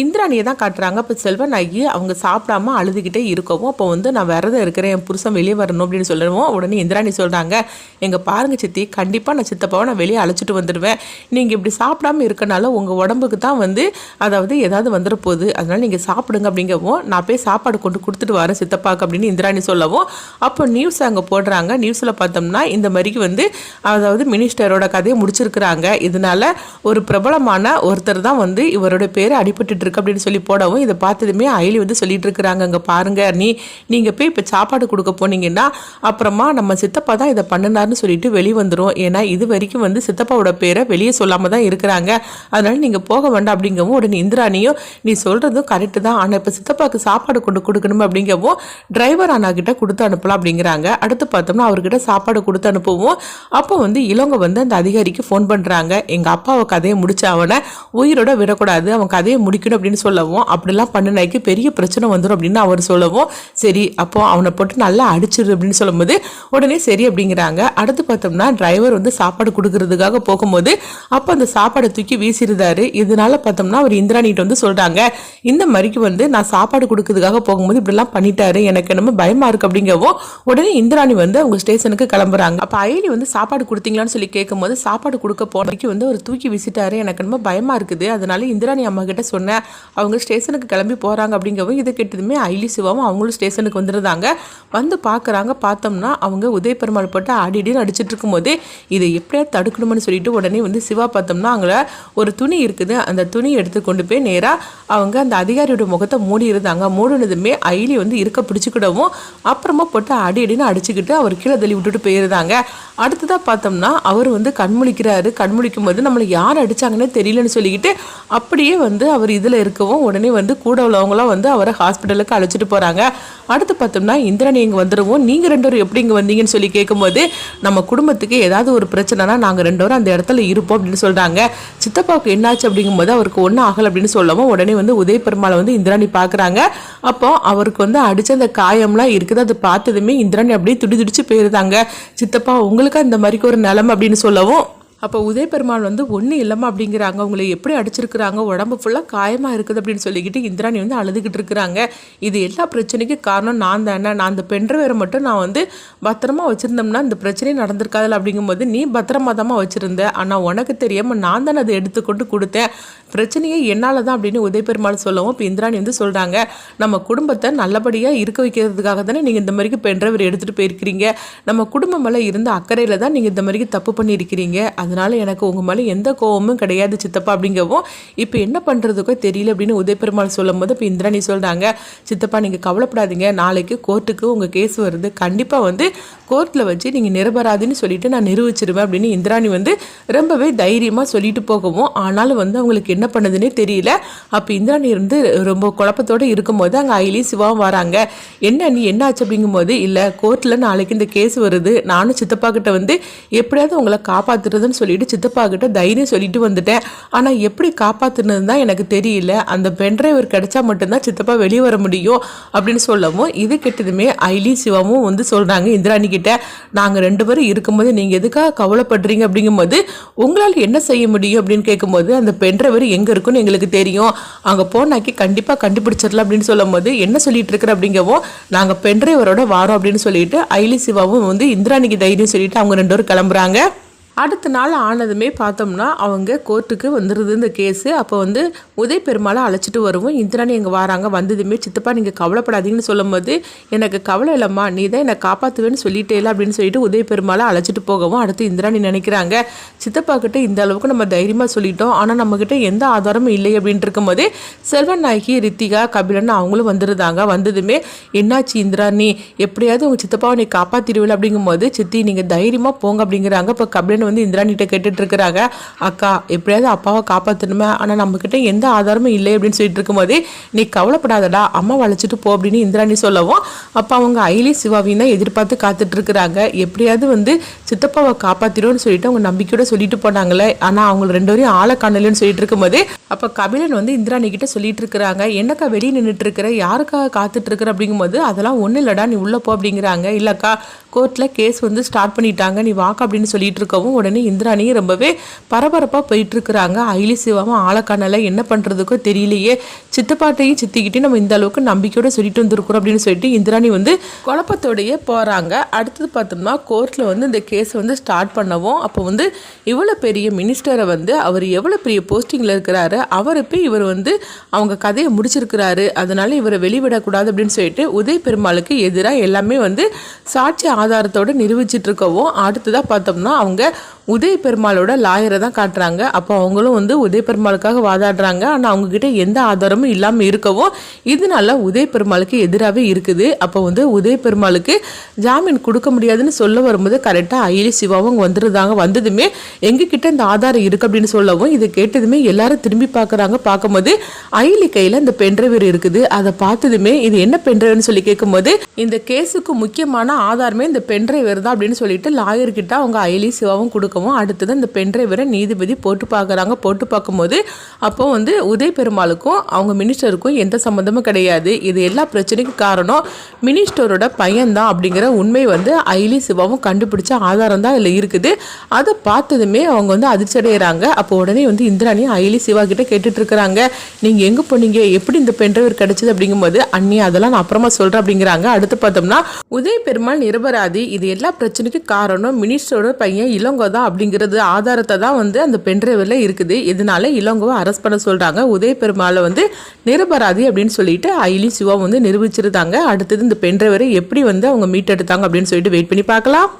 இந்திராணியை தான் காட்டுறாங்க. இப்போ செல்வன் ஆகி அவங்க சாப்பிடாம அழுதுகிட்டே இருக்கவும் அப்போ வந்து நான் விரதம் இருக்கிறேன் என் புருஷன் வெளியே வரணும் அப்படின்னு சொல்லுவோம் உடனே இந்திராணி சொல்கிறாங்க எங்கள் பாருங்க சித்தி கண்டிப்பாக நான் சித்தப்பாவை நான் வெளியே அழைச்சிட்டு வந்துடுவேன். நீங்கள் இப்படி சாப்பிடாம இருக்கனால உங்கள் உடம்புக்கு தான் வந்து அதாவது ஏதாவது வந்துட போகுது. அதனால் நீங்கள் சாப்பிடுங்க அப்படிங்கவும் நான் போய் சாப்பாடு கொண்டு கொடுத்துட்டு வரேன் சித்தப்பாக்கு அப்படின்னு இந்திராணி சொல்லவும் அப்போ நியூஸ் அங்கே போடுறாங்க. நியூஸில் பார்த்தோம்னா இந்த மாதிரிக்கு வந்து அதாவது மினிஸ்டரோட கதையை முடிச்சிருக்கிறாங்க. இதனால ஒரு பிரபலமான ஒருத்தர் தான் வந்து இவரோட பேர் அடிபட்டு இருக்கு அப்படின்னு சொல்லி போடவும் இதை பார்த்ததுமே அயலி வந்து சொல்லிட்டு இருக்கிறாங்க. அங்கே பாருங்க நீ நீங்கள் போய் இப்போ சாப்பாடு கொடுக்க போனீங்கன்னா அப்புறமா நம்ம சித்தப்பா தான் இதை பண்ணினார்னு சொல்லிட்டு வெளியே வந்துடும் ஏன்னா இது வரைக்கும் வந்து சித்தப்பாவோட பேரை வெளியே சொல்லாமல் தான் இருக்கிறாங்க. அதனால நீங்கள் போக வேண்டாம் அப்படிங்கவும் உடனே இந்திராணியும் நீ சொல்கிறதும் கரெக்டு தான். ஆனால் இப்போ சித்தப்பாவுக்கு சாப்பாடு கொண்டு கொடுக்கணும்? அப்படிங்கவும் டிரைவர் அண்ணா கிட்ட கொடுத்து அனுப்பலாம் அப்படிங்கிறாங்க. அடுத்து பார்த்தோம்னா அவர்கிட்ட சாப்பாடு கொடுத்து அனுப்புவோம் அப்போ வந்து இளவங்க வந்து அந்த அதிகாரிக்கு ஃபோன் பண்ணுறாங்க எங்கள் அப்பாவை கதையை முடிச்ச அவனை உயிரோட விடக்கூடாது. அவன் கதையை முடிக்கணும் அப்படின்னு சொல்லவும் அப்படிலாம் பண்ணினாய்க்கு பெரிய பிரச்சனை வந்துடும் அப்படின்னு அவர் சொல்லவும் சரி அப்போ அவனை போட்டு நல்லா அடிச்சிரு அப்படின்னு சொல்லும்போது உடனே சரி அப்படிங்கிறாங்க. அடுத்து பார்த்தோம்னா டிரைவர் வந்து சாப்பாடு கொடுக்கறதுக்காக போகும்போது அப்போ அந்த சாப்பாடை தூக்கி வீசிருந்தாரு இதனால பார்த்தோம்னா அவர் இந்திராணிகிட்ட வந்து சொல்கிறாங்க இந்த மாதிரிக்கு வந்து நான் சாப்பாடு கொடுக்கறதுக்காக போகும்போது இப்படிலாம் பண்ணிட்டாரு எனக்கு என்னமோ பயமா இருக்கு அப்படிங்கவும் உடனே இந்திராணி வந்து அவங்க ஸ்டேஷனுக்கு கிளம்புறாங்க. அப்போ அயலி வந்து சாப்பாடு கொடுத்தீங்களான்னு சொல்லி கேட்கும்போது சாப்பாடு கொடுக்க போனதுக்கு வந்து அவர் தூக்கி வீசிட்டாரு எனக்கு என்னமோ பயமா இருக்குது. அதனால இந்திராணி அம்மா கிட்ட சொன்னேன் அவங்க ஸ்டேஷனுக்கு கிளம்பி போகிறாங்க அப்படிங்கவும் இதை கேட்டதுமே அயலி சிவாவும் அவங்களும் ஸ்டேஷனுக்கு வந்துருந்தாங்க வந்து பார்க்குறாங்க பார்த்தோம்னா அவங்க உதய பெருமாள் போட்டு ஆடிடின்னு அடிச்சுட்டு இருக்கும்போது இதை எப்படியா தடுக்கணும்னு சொல்லிட்டு உடனே வந்து சிவா பார்த்தோம்னா அவங்கள ஒரு துணி இருக்குது. அந்த துணி எடுத்து கொண்டு போய் நேராக அவங்க அந்த அதிகாரியோட முகத்தை மூடி இருந்தாங்க. மூடினதுமே ஐலி வந்து இருக்க பிடிச்சிக்கிடவும் அப்புறமா போட்டு அடி அடின்னு அடிச்சுக்கிட்டு அவர் கீழே தள்ளி விட்டுட்டு போயிருந்தாங்க. அடுத்ததாக பார்த்தோம்னா அவர் வந்து கண்முழிக்கிறாரு. கண்முழிக்கும் போது நம்மளை யார் அடிச்சாங்கன்னே தெரியலன்னு சொல்லிக்கிட்டு அப்படியே வந்து அவர் இதில் இருக்கவும் உடனே வந்து கூட உள்ளவங்களாம் வந்து அவரை ஹாஸ்பிட்டலுக்கு அழைச்சிட்டு போகிறாங்க அடுத்து பார்த்தோம்னா இந்திரன் இங்கே வந்துடுவோம் நீங்கள் ரெண்டு பேரும் எப்படி இங்கே வந்தீங்கன்னு சொல்லி கேட்கும்போது நம்ம குடும்பத்துக்கு ஏதாவது ஒரு பிரச்சனைனா நாங்கள் ரெண்டு பேரும் அந்த இடத்துல இருப்போம் அப்படின்னு சொல்கிறாங்க சித்தப்பாவுக்கு என்னாச்சு அப்படிங்கும்போது அவருக்கு ஒன்றும் ஆகலை அப்படின்னு சொல்லவும் உடனே வந்து உதய பெருமாளை வந்து இந்திராணி பார்க்குறாங்க. அப்போ அவருக்கு வந்து அடிச்ச அந்த காயம்லாம் இருக்குது. அதை பார்த்ததுமே இந்திராணி அப்படியே துடி துடிச்சு போயிருந்தாங்க. சித்தப்பா உங்களுக்கு அந்த மாதிரிக்கு ஒரு நிலம் அப்படின்னு சொல்லவும் அப்போ உதய பெருமாள் வந்து ஒன்றும் இல்லைம்மா அப்படிங்கிறாங்க. உங்களை எப்படி அடிச்சிருக்கிறாங்க? உடம்பு ஃபுல்லாக காயமாக இருக்குது அப்படின்னு சொல்லிக்கிட்டு இந்திராணி வந்து அழுதுகிட்டு இருக்கிறாங்க. இது எல்லா பிரச்சனைக்கும் காரணம் நான் தானே. நான் அந்த பென்ட்ரைவரை மட்டும் நான் வந்து பத்திரமா வச்சுருந்தோம்னா இந்த பிரச்சனையும் நடந்திருக்காதுல அப்படிங்கும்போது நீ பத்திரமா வச்சுருந்த. ஆனால் உனக்கு தெரியாமல் நான் தானே அதை எடுத்துக்கொண்டு கொடுத்தேன். பிரச்சனையே என்னால் தான் அப்படின்னு உதய பெருமாள் சொல்லவும் இப்போ இந்திராணி வந்து சொல்கிறாங்க நம்ம குடும்பத்தை நல்லபடியாக இருக்க வைக்கிறதுக்காக தானே நீங்கள் இந்த மாதிரிக்கு பென்ட்ரைவர் எடுத்துகிட்டு போயிருக்கிறீங்க. நம்ம குடும்பம் மேலே இருந்த அக்கறையில் தான் நீங்கள் இந்த மாதிரிக்கு தப்பு பண்ணியிருக்கிறீங்க. அதனால எனக்கு உங்கள் மேலே எந்த கோவமும் கிடையாது சித்தப்பா அப்படிங்கவும் இப்போ என்ன பண்ணுறதுக்கோ தெரியல அப்படின்னு உதய பெருமாள் சொல்லும் போது இப்போ இந்திராணி சொல்கிறாங்க சித்தப்பா நீங்கள் கவலைப்படாதீங்க. நாளைக்கு கோர்ட்டுக்கு உங்கள் கேஸ் வருது. கண்டிப்பாக வந்து கோர்ட்டில் வச்சு நீங்கள் நிரபராதின்னு சொல்லிட்டு நான் நிரூபிச்சிருவேன் அப்படின்னு இந்திராணி வந்து ரொம்பவே தைரியமாக சொல்லிட்டு போகவும் ஆனாலும் வந்து அவங்களுக்கு என்ன பண்ணுதுன்னே தெரியல. அப்போ இந்திராணி இருந்து ரொம்ப குழப்பத்தோடு இருக்கும்போது அங்கே ஐலி சிவாவும் வராங்க. என்ன நீ என்ன ஆச்சு அப்படிங்கும்போது இல்லை கோர்ட்டில் நாளைக்கு இந்த கேஸ் வருது. நானும் சித்தப்பா கிட்ட வந்து எப்படியாவது உங்களை காப்பாத்துறதுன்னு சொல்லிட்டு சித்தப்பா கிட்ட தைரியம் சொல்லிட்டு வந்துட்டேன். ஆனால் எப்படி காப்பாத்துனது தான் எனக்கு தெரியல. அந்த பென்ட்ரைவர் கிடைச்சா மட்டும்தான் சித்தப்பா வெளியே வர முடியும் அப்படின்னு சொல்லவும் இது கெட்டதுமே ஐலி சிவாவும் வந்து சொல்கிறாங்க இந்திராணி கிட்ட நாங்கள் ரெண்டு பேரும் இருக்கும்போது நீங்கள் எதுக்காக கவலைப்படுறீங்க? அப்படிங்கும்போது உங்களால் என்ன செய்ய முடியும்? அப்படின்னு கேட்கும்போது அந்த பென்ட்ரைவர் எங்கே இருக்குன்னு எங்களுக்கு தெரியும். அங்கே போனாக்கி கண்டிப்பாக கண்டுபிடிச்சிடலாம். அப்படின்னு சொல்லும்போது என்ன சொல்லிட்டு இருக்கிற? அப்படிங்கவும் நாங்கள் பென்ட்ரைவரோட வாரோம். அப்படின்னு சொல்லிட்டு ஐலி சிவாவும் வந்து இந்திராணிக்கு தைரியம் சொல்லிட்டு அவங்க ரெண்டு பேரும் கிளம்புறாங்க. அடுத்த நாள் ஆனதுமே பார்த்தோம்னா அவங்க கோர்ட்டுக்கு வந்துடுது இந்த கேஸு. அப்போ வந்து உதய பெருமாளை அழைச்சிட்டு வருவோம். இந்திராணி இங்கே வராங்க. வந்ததுமே சித்தப்பா நீங்கள் கவலைப்படாதீங்கன்னு சொல்லும்போது எனக்கு கவலை இல்லைம்மா. நீ தான் என்னை காப்பாற்றுவேன்னு சொல்லிட்டேல அப்படின்னு சொல்லிட்டு உதய பெருமாளை அழைச்சிட்டு போகவும் அடுத்து இந்திராணி நினைக்கிறாங்க. சித்தப்பா கிட்ட இந்த அளவுக்கு நம்ம தைரியமாக சொல்லிட்டோம். ஆனால் நம்மக்கிட்ட எந்த ஆதாரமும் இல்லை அப்படின்ட்டு இருக்கும்போது செல்வன் நாயகி ரித்திகா கபிலன் அவங்களும் வந்துருந்தாங்க. வந்ததுமே என்னாச்சு இந்திராணி? எப்படியாவது உங்கள் சித்தப்பாவை நீ காப்பாற்றிடுவில்ல அப்படிங்கும்போது சித்தி நீங்கள் தைரியமாக போங்க அப்படிங்கிறாங்க. இப்போ கபிலன் கபிலன் வந்து இந்திராணிகிட்ட கேட்டுட்டு இருக்கிறாங்க அக்கா எப்படியாவது அப்பாவை காப்பாற்றணுமே ஆனால் நம்மக்கிட்ட எந்த ஆதாரமும் இல்லை அப்படின்னு சொல்லிட்டு இருக்கும்போது நீ கவலைப்படாதடா. அம்மா வளைச்சிட்டு போ அப்படின்னு இந்திராணி சொல்லவும் அப்போ அவங்க ஐலி சிவாவையும் தான் எதிர்பார்த்து காத்துட்டு இருக்கிறாங்க எப்படியாவது வந்து சித்தப்பாவை காப்பாத்திடும்னு சொல்லிட்டு அவங்க நம்பிக்கையோட சொல்லிட்டு போனாங்களே. ஆனால் அவங்க ரெண்டு வரையும் ஆளை காணலன்னு சொல்லிட்டு இருக்கும்போது அப்போ கபிலன் வந்து இந்திராணி கிட்ட சொல்லிட்டு இருக்கிறாங்க என்னக்கா வெளியே நின்றுட்டு இருக்கிற யாருக்காக காத்துட்டு இருக்கிற அப்படிங்கும்போது அதெல்லாம் ஒன்றும் இல்லைடா. நீ உள்ளே போ அப்படிங்கிறாங்க. இல்லைக்கா கோர்ட்டில் கேஸ் வந்து ஸ்டார்ட் பண்ணிட்டாங்க. நீ வாக்கு அப்படின்னு சொல்லிட்டு இருக்கவும் உடனே இந்திராணியும் ரொம்பவே பரபரப்பாக போயிட்டு இருக்கிறாங்க. ஐலி சிவாவும் ஆளக்கானல என்ன பண்ணுறதுக்கோ தெரியலையே. சித்தப்பாட்டையும் சித்திக்கிட்டையும் நம்ம இந்த அளவுக்கு நம்பிக்கையோட சொல்லிட்டு வந்திருக்கிறோம் அப்படின்னு சொல்லிட்டு இந்திராணி வந்து குழப்பத்தோடையே போகிறாங்க அடுத்தது பார்த்தோம்னா கோர்ட்டில் வந்து இந்த கேஸை வந்து ஸ்டார்ட் பண்ணவும் அப்போ வந்து இவ்வளோ பெரிய மினிஸ்டரை வந்து அவர் எவ்வளோ பெரிய போஸ்டிங்கில் இருக்கிறாரு அவரை போய் இவர் வந்து அவங்க கதையை முடிச்சிருக்கிறாரு அதனால இவரை வெளிவிடக்கூடாது அப்படின்னு சொல்லிட்டு உதய் பெருமாளுக்கு எதிராக எல்லாமே வந்து சாட்சி ஆதாரத்தோடு நிரூபிச்சிட்டு இருக்கவும் அடுத்ததாக பார்த்தோம்னா அவங்க உதய பெருமாளோட லாயரை தான் காட்டுறாங்க. அப்போ அவங்களும் வந்து உதய பெருமாளுக்காக வாதாடுறாங்க. ஆனால் அவங்கக்கிட்ட எந்த ஆதாரமும் இல்லாமல் இருக்கவும் இதனால உதய பெருமாளுக்கு எதிராகவே இருக்குது. அப்போ வந்து உதய பெருமாளுக்கு ஜாமீன் கொடுக்க முடியாதுன்னு சொல்ல வரும்போது கரெக்டாக அயிலி சிவாவும் அங்கே வந்துருந்தாங்க வந்ததுமே எங்ககிட்ட இந்த ஆதாரம் இருக்குது அப்படின்னு சொல்லவும் இதை கேட்டதுமே எல்லாரும் திரும்பி பார்க்குறாங்க. பார்க்கும்போது அயிலி கையில் இந்த பென்ட்ரைவர் இருக்குது. அதை பார்த்ததுமே இது என்ன பென்ட்ரைவர்னு சொல்லி கேட்கும்போது இந்த கேஸுக்கு முக்கியமான ஆதாரமே இந்த பென்ட்ரைவர் தான் அப்படின்னு சொல்லிட்டு லாயர்கிட்ட அவங்க அயிலி சிவாவும் கொடுக்கவும் அடுத்தது இந்த பென்ட்ரைவரை நீதிபதி போட்டு பார்க்குறாங்க. போட்டு பார்க்கும்போது அப்போ வந்து உதய பெருமாளுக்கும் அவங்க மினிஸ்டருக்கும் எந்த சம்மந்தமும் கிடையாது. இது எல்லா பிரச்சனைக்கும் காரணம் மினிஸ்டரோட பையன்தான் அப்படிங்கிற உண்மை வந்து ஐலி சிவாவும் கண்டுபிடிச்ச ஆதாரம் தான் இதில் இருக்குது. அதை பார்த்ததுமே அவங்க வந்து அதிர்ச்சி அடைகிறாங்க அப்போ உடனே வந்து இந்திராணி ஐலி சிவா கிட்ட கேட்டுட்டு இருக்கிறாங்க. நீங்கள் எங்கே போனீங்க? எப்படி இந்த பென்ட்ரைவர் கிடைச்சது அப்படிங்கும்போது அண்ணி அதெல்லாம் நான் அப்புறமா சொல்கிறேன் அப்படிங்கிறாங்க. அடுத்து பார்த்தோம்னா உதய பெருமாள் நிரபராதி. இது எல்லா பிரச்சனைக்கும் காரணம் மினிஸ்டரோட பையன் இளங்கோ தான் அப்படிங்கிறது ஆதாரத்தை தான் வந்து அந்த பென்ட்ரைவில் இருக்குது. இதனால இளங்கோவை அரெஸ்ட் பண்ண சொல்கிறாங்க உதய பெருமாளை வந்து நிரபராதி அப்படின்னு சொல்லிட்டு அயிலி சிவா வந்து நிரூபிச்சிருந்தாங்க. அடுத்தது இந்த பென்ட்ரைவரை எப்படி வந்து அவங்க மீட்டெடுத்தாங்க அப்படின்னு சொல்லிட்டு வெயிட் பண்ணி பார்க்கலாம்.